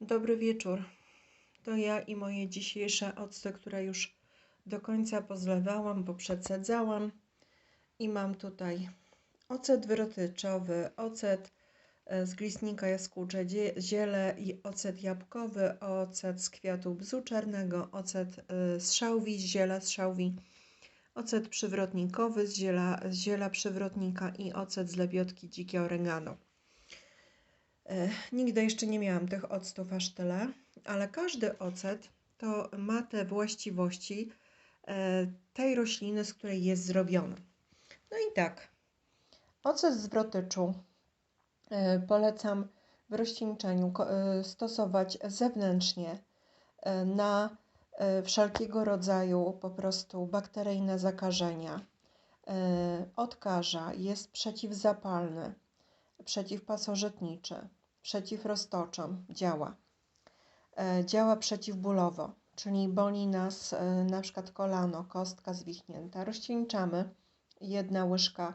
Dobry wieczór. To ja i moje dzisiejsze octy, które już do końca pozlewałam, bo przecedzałam. I mam tutaj ocet wrotyczowy, ocet e, z glistnika jaskółcze ziele i ocet jabłkowy, ocet z kwiatu bzu czarnego, ocet e, z szałwi, z ziela z szałwi, ocet przywrotnikowy z ziela, z ziela przywrotnika i ocet z lebiotki dzikie oregano. Nigdy jeszcze nie miałam tych octów aż tyle, ale każdy ocet to ma te właściwości e, tej rośliny, z której jest zrobiony. No i tak, ocet z wrotyczu e, polecam w rozcieńczeniu ko- e, stosować zewnętrznie na wszelkiego rodzaju po prostu bakteryjne zakażenia. Odkaża, jest przeciwzapalny, przeciwpasożytniczy, przeciwroztoczom działa. E, Działa przeciwbólowo, czyli boli nas e, na przykład kolano, kostka zwichnięta. Rozcieńczamy jedna łyżka,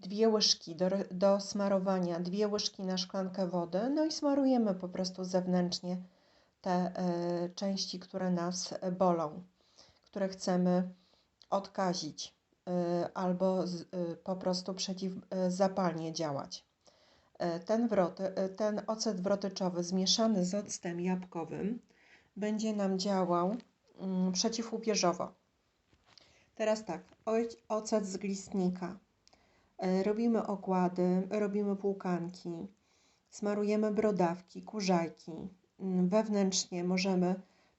dwie łyżki do, do smarowania, dwie łyżki na szklankę wody, no i smarujemy po prostu zewnętrznie te e, części, które nas bolą, które chcemy odkazić albo z, e, po prostu przeciwzapalnie działać. E, Ten, wroty, ten ocet wrotyczowy zmieszany z octem jabłkowym będzie nam działał mm, przeciwłupieżowo. Teraz tak, ocet z glistnika. Robimy okłady, robimy płukanki, smarujemy brodawki, kurzajki. Mm, Wewnętrznie możemy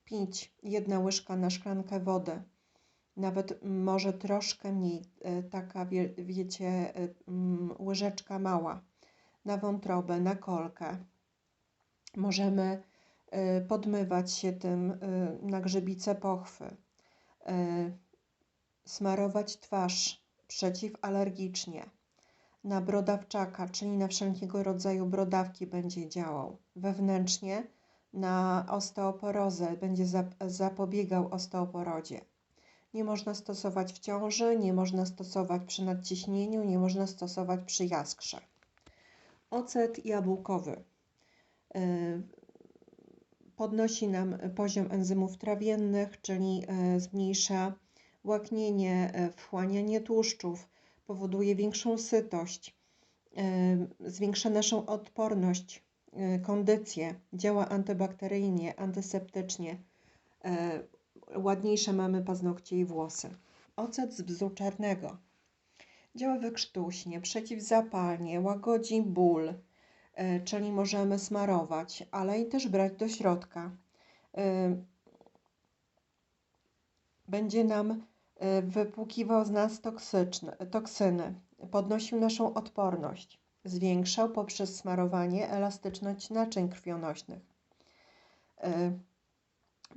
pić jedna łyżka na szklankę wody, nawet może troszkę mniej, e, taka wie, wiecie, e, mm, łyżeczka mała na wątrobę, na kolkę. Możemy y, podmywać się tym na grzybice pochwy, smarować twarz przeciwalergicznie. Na brodawczaka, czyli na wszelkiego rodzaju brodawki będzie działał. Wewnętrznie na osteoporozę będzie zap- zapobiegał osteoporodzie. Nie można stosować w ciąży, nie można stosować przy nadciśnieniu, nie można stosować przy jaskrze. Ocet jabłkowy y, podnosi nam poziom enzymów trawiennych, czyli y, zmniejsza łaknienie, y, wchłanianie tłuszczów, powoduje większą sytość, zwiększa naszą odporność, kondycję, działa antybakteryjnie, antyseptycznie, ładniejsze mamy paznokcie i włosy. Ocet z bzu czarnego Działa wykrztuśnie, przeciwzapalnie, łagodzi ból, e, czyli możemy smarować, ale i też brać do środka. E, Będzie nam e, wypłukiwał z nas toksyczne, toksyny, podnosił naszą odporność, zwiększał poprzez smarowanie elastyczność naczyń krwionośnych.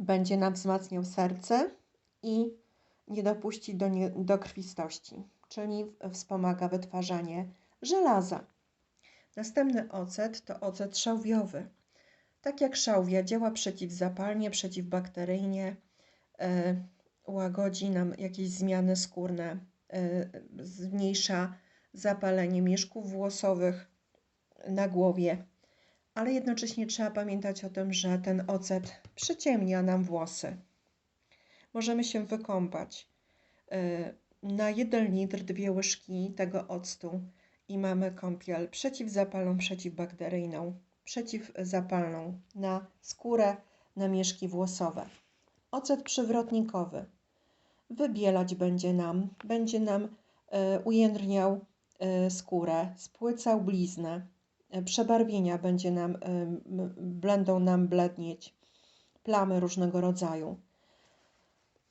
Będzie nam wzmacniał serce i nie dopuści do, nie, do krwistości czyli wspomaga wytwarzanie żelaza. Następny ocet to ocet szałwiowy. Tak jak szałwia działa przeciwzapalnie, przeciwbakteryjnie, e, łagodzi nam jakieś zmiany skórne, e, zmniejsza zapalenie mieszków włosowych na głowie, ale jednocześnie trzeba pamiętać o tym, że ten ocet przyciemnia nam włosy. Możemy się wykąpać. E, na 1 litr dwie łyżki tego octu i mamy kąpiel przeciwzapalną, przeciwbakteryjną, przeciwzapalną na skórę, na mieszki włosowe. Ocet przywrotnikowy. Wybielać będzie nam, będzie nam e, ujędrniał e, skórę, spłycał bliznę, przebarwienia będzie nam, będą nam blednieć, plamy różnego rodzaju.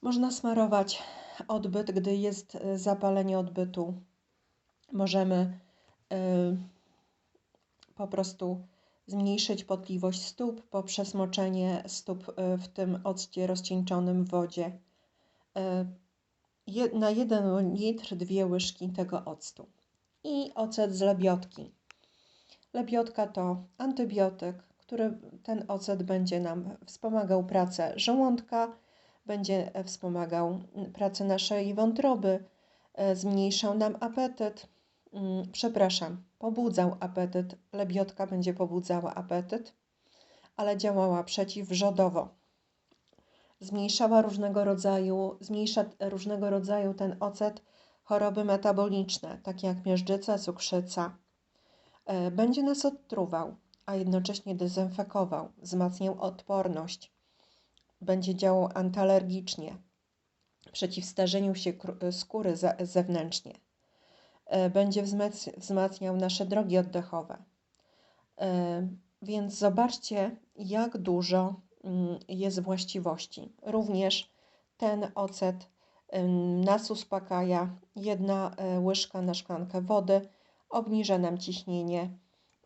Można smarować odbyt, gdy jest e, zapalenie odbytu. Możemy e, po prostu zmniejszyć potliwość stóp poprzez moczenie stóp e, w tym occie rozcieńczonym w wodzie. Na 1 litr dwie łyżki tego octu. I ocet z lebiotki. Lebiotka to antybiotyk, który ten ocet będzie nam wspomagał pracę żołądka, będzie wspomagał pracę naszej wątroby, e, zmniejszał nam apetyt, mm, przepraszam, pobudzał apetyt. Lebiotka będzie pobudzała apetyt. ale działała przeciwwrzodowo. Zmniejszała różnego rodzaju, zmniejsza różnego rodzaju ten ocet choroby metaboliczne, takie jak miażdżyca, cukrzyca. E, Będzie nas odtruwał, a jednocześnie dezynfekował, wzmacniał odporność. Będzie działał antalergicznie, przeciw starzeniu się kró- skóry zewnętrznie. E, Będzie wzmac- wzmacniał nasze drogi oddechowe. E, Więc zobaczcie, jak dużo mm, jest właściwości. Również ten ocet nas uspokaja. Jedna e, łyżka na szklankę wody obniża nam ciśnienie.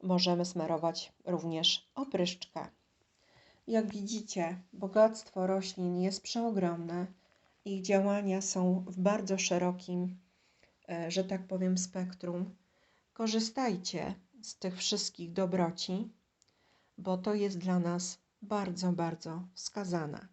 Możemy smarować również opryszczkę. Jak widzicie, bogactwo roślin jest przeogromne. Ich działania są w bardzo szerokim, e, że tak powiem, spektrum. Korzystajcie z tych wszystkich dobroci, bo to jest dla nas bardzo, bardzo wskazane.